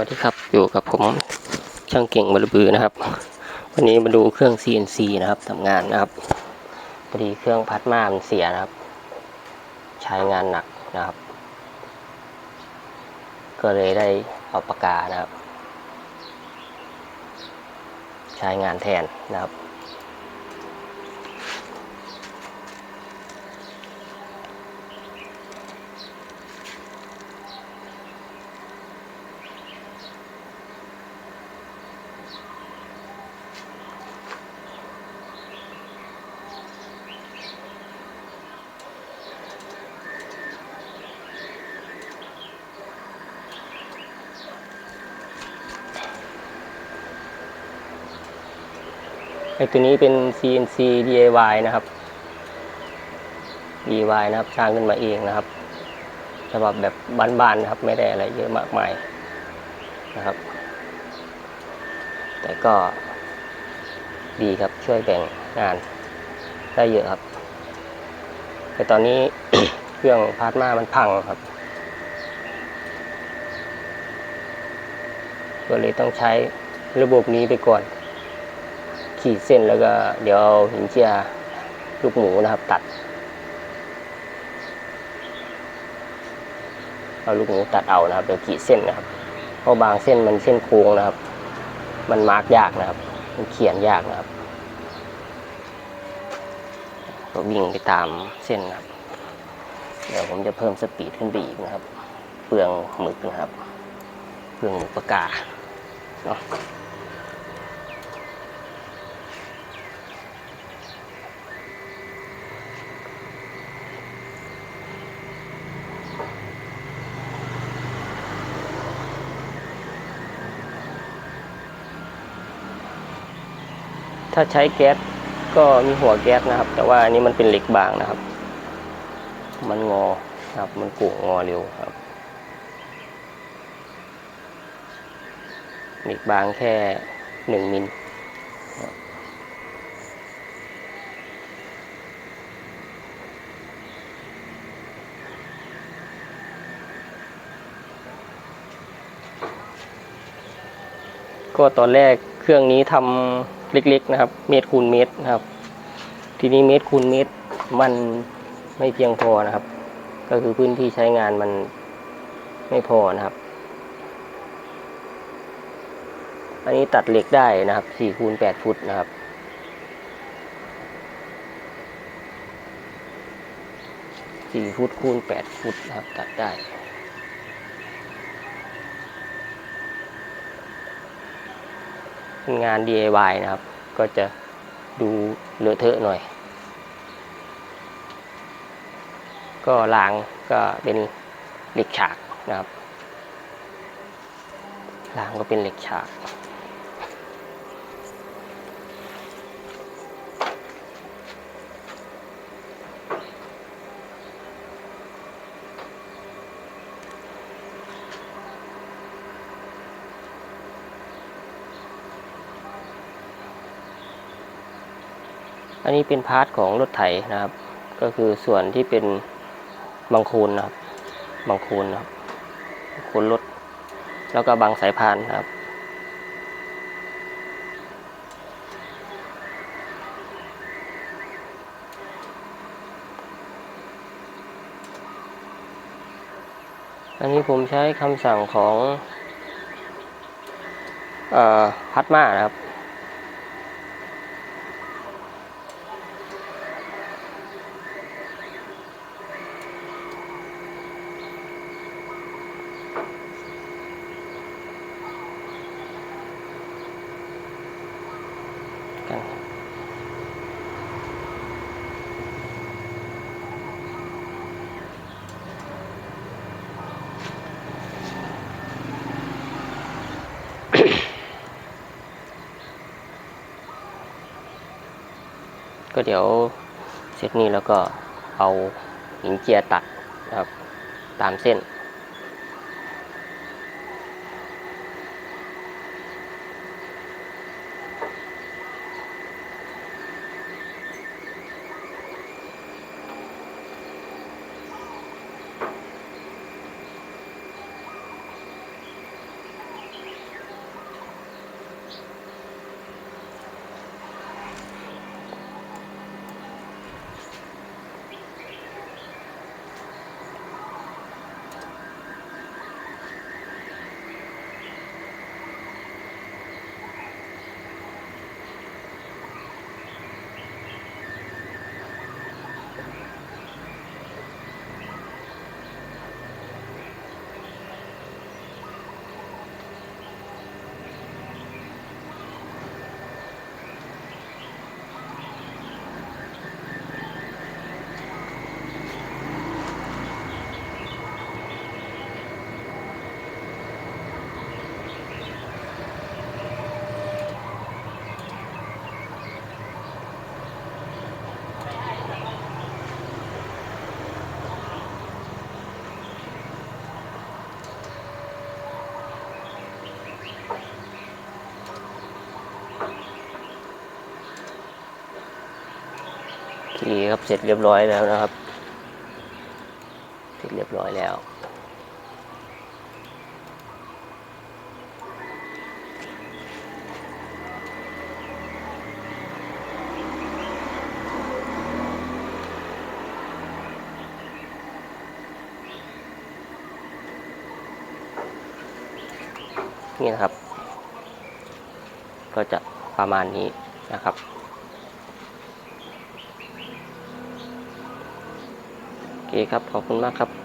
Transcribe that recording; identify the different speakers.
Speaker 1: วัสดีครับอยู่กับผมช่างเก่งบรบือนะครับ วันนี้มาดูเครื่อง CNC นะครับทำงานนะครับพอดีเครื่องพัดมามันเสียนะครับ ใช้งานหนักนะครับ ก็เลยได้เอาปากกานะครับ ใช้งานแทนนะครับ ไอตัวนี้เป็น CNC DIY นะครับ DIY นะครับสร้างขึ้นมาเองนะครับฉบับแบบบ้านๆนะครับ ไม่ได้อะไรเยอะมากมายนะครับ แต่ก็ดีครับช่วยแบ่งงานได้เยอะครับ แต่ตอนนี้เครื่องพาร์ทมามันพังครับ ก็เลยต้องใช้ระบบนี้ไปก่อน ขีดเส้นแล้วก็เดี๋ยวเอาหินเจียลูกหมูนะครับ ตัด เอาลูกหมูตัดเอานะครับเดี๋ยวขีดเส้นนะครับ เพราะบางเส้นมันเส้นโค้งนะครับ มันมาร์กยากนะครับ มันเขียนยากนะครับก็วิ่งไปตามเส้นนะครับ เดี๋ยวผมจะเพิ่มสปีดขึ้นไปอีกนะครับ เปลืองหมึกนะครับ เปลืองหมึกปากกาเนาะ ถ้าใช้แก๊สก็มีหัวแก๊สนะครับ แต่ว่าอันนี้มันเป็นเหล็กบางนะครับ มันงอครับ มันโก่งงอเร็วครับเหล็กบางแค่หนึ่งมิลก็ตอนแรกเครื่องนี้ทำ เล็กๆนะครับ เมตรคูณเมตรนะครับ ทีนี้เมตรคูณเมตรมันไม่เพียงพอนะครับ ก็คือพื้นที่ใช้งานมันไม่พอนะครับ อันนี้ตัดเหล็กได้นะครับ4คูณ8ฟุตนะครับ4ฟุตคูณ8ฟุตนะครับตัดได้ เป็น งาน DIY นะครับ ก็จะดูเลอะเทอะหน่อย ก็ลางก็เป็นเหล็กฉากนะครับลางก็เป็นเหล็กฉาก อันนี้เป็นพาร์ทของรถไถนะครับ ก็คือส่วนที่เป็นบางโคนนะครับบางโคนนะครับโคนรถแล้วก็บางสายพานนะครับ อันนี้ผมใช้คำสั่งของอพัดมานะครับ ก็เดี๋ยวเสร็จนี้แล้วก็เอาหินเจียตัดนะครับตามเส้น เคครับเสร็จเรียบร้อยแล้วนะครับ เสร็จเรียบร้อยแล้วนี่นะครับ ก็จะประมาณนี้นะครับ โอ เคครับ ขอบคุณมากครับ